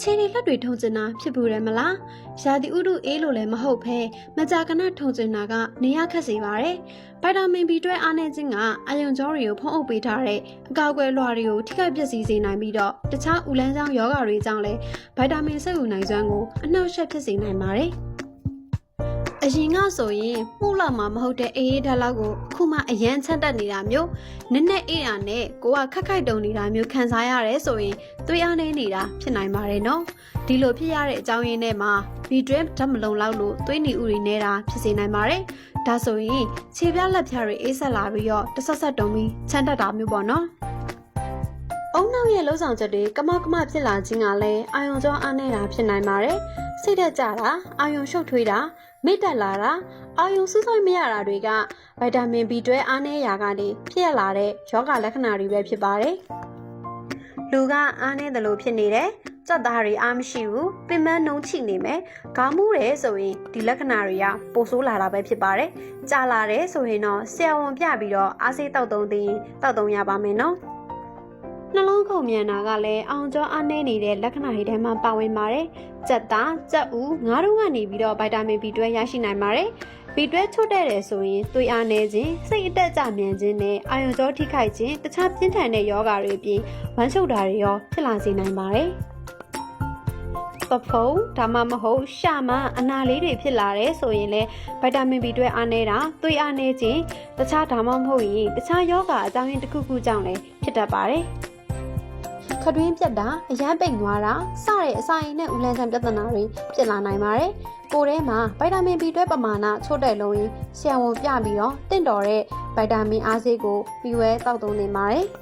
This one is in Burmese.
ခြေတွေလက်တွေထုံကျင်တာဖြစ်ဘူးတယ်မလားရာသီဥတုအေးလို့လည်းမဟုတ်ဘဲမကြာခဏထုံကျင်တာကနေရခက်စေပါတယ်ဗိုက်တာမင် B တွဲအားနည်းခြင်းကအယုံကြောတွေကိုဖုံးအုပ်ပေးထားတဲ့အကာအကွယ်လွှာတွေကိုထိခိုက်ပျက်စီးစေနိုင်ပြီးတော့တခြားဥလန်းကြောင်းယောဂါတွေကြောင့်လည်းဗိုက်တာမင်ဆက်ယူနိုင်စွမ်းကိုအနှောက်အယှက်ဖြစ်စေနိုင်ပါတယ် အရင်ကဆိုရင်မှုလောက်မှာမဟုတ်တဲ့အေးအေးဓာတ်လောက်ကိုအခုမှအရန်ချက်တက်နေတာမျိုးနက်နက်အေးရနဲ့ကိုကခက်ခိုက်တုံနေတာမျိုးခံစားရတယ်ဆိုရင်သွေးအားနေနေတာဖြစ်နိုင်ပါတယ်နော်ဒီလိုဖြစ်ရတဲ့အကြောင်းရင်းနဲ့မှာ B12 ဓာတ်မလုံလောက်လို့သွေးနီဥတွေနေတာဖြစ်စေနိုင်ပါတယ်ဒါဆိုရင်ခြေပြားလက်ဖြားတွေအေးဆက်လာပြီးတော့တဆက်ဆက်တုံပြီးချမ်းတက်တာမျိုးပေါ့နော်အုံနောက်ရဲ့လှုပ်ဆောင်ချက်တွေကမောက်ကမဖြစ်လာခြင်းကလည်းအာယုံကြောအားနေတာဖြစ်နိုင်ပါတယ်စိတ်သက်ကြတာအာယုံရှုပ်ထွေးတာ မိတ်တက်လာတာအာယုံစူးစိုက်မရတာတွေကဗိုက်တာမင် B12 အားနည်းရာကနေဖြစ်ရလာတဲ့ယောဂလက္ခဏာတွေပဲဖြစ်ပါတယ်လူကအားနည်းတယ်လို့ဖြစ်နေတယ်ကြက်သားတွေအားမရှိဘူးပင်မနှုံချိနေမယ်ခေါင်းမူးတယ်ဆိုရင်ဒီလက္ခဏာတွေကပိုဆိုးလာတာပဲဖြစ်ပါတယ်ကြာလာတယ်ဆိုရင်တော့ဆရာဝန်ပြပြီးတော့အားဆေးတောက်တုံးသိရင်တောက်တုံးရပါမယ်နော် နှလုံးခုန်မြန်တာကလည်းအောင်ကျော်အားနည်းနေတဲ့လက္ခဏာတွေထဲမှာပါဝင်ပါတယ်။ကြက်သား၊ကြက်ဥငါးတို့ကနေပြီးတော့ဗိုက်တာမင် B12 ရရှိနိုင်ပါတယ်။ B12 ချို့တဲ့တယ်ဆိုရင်သွေးအားနည်းခြင်းစိတ်အတက်ကြမြန်ခြင်းနဲ့အာရုံကြောထိခိုက်ခြင်းတခြားပြင်းထန်တဲ့ယောဂါတွေအပြင်ဝမ်းရှုပ်တာတွေရောဖြစ်လာစေနိုင်ပါတယ်။ပဖုံဒါမှမဟုတ်ရှာမအနာလေးတွေဖြစ်လာတယ်ဆိုရင်လည်းဗိုက်တာမင် B12 အားနည်းတာသွေးအားနည်းခြင်းတခြားဒါမှမဟုတ်ရင်တခြားယောဂါအကြောင်းရင်းတစ်ခုခုကြောင့်လည်းဖြစ်တတ်ပါတယ်။ ခတွင်းပြတ်တာအရန်ပိတ်သွားတာစတဲ့အစာရင်နဲ့ဦးလန်းချမ်းပြဿနာတွေဖြစ်လာနိုင်ပါတယ်။ကိုယ်ထဲမှာဗိုက်တာမင် B12 ပမာဏချို့တဲ့လို့ရင်ဆရာဝန်ပြပြီးတော့တင့်တော်တဲ့ဗိုက်တာမင်အားဆေးကိုပြီးဝဲတောက်သုံးနေပါတယ်။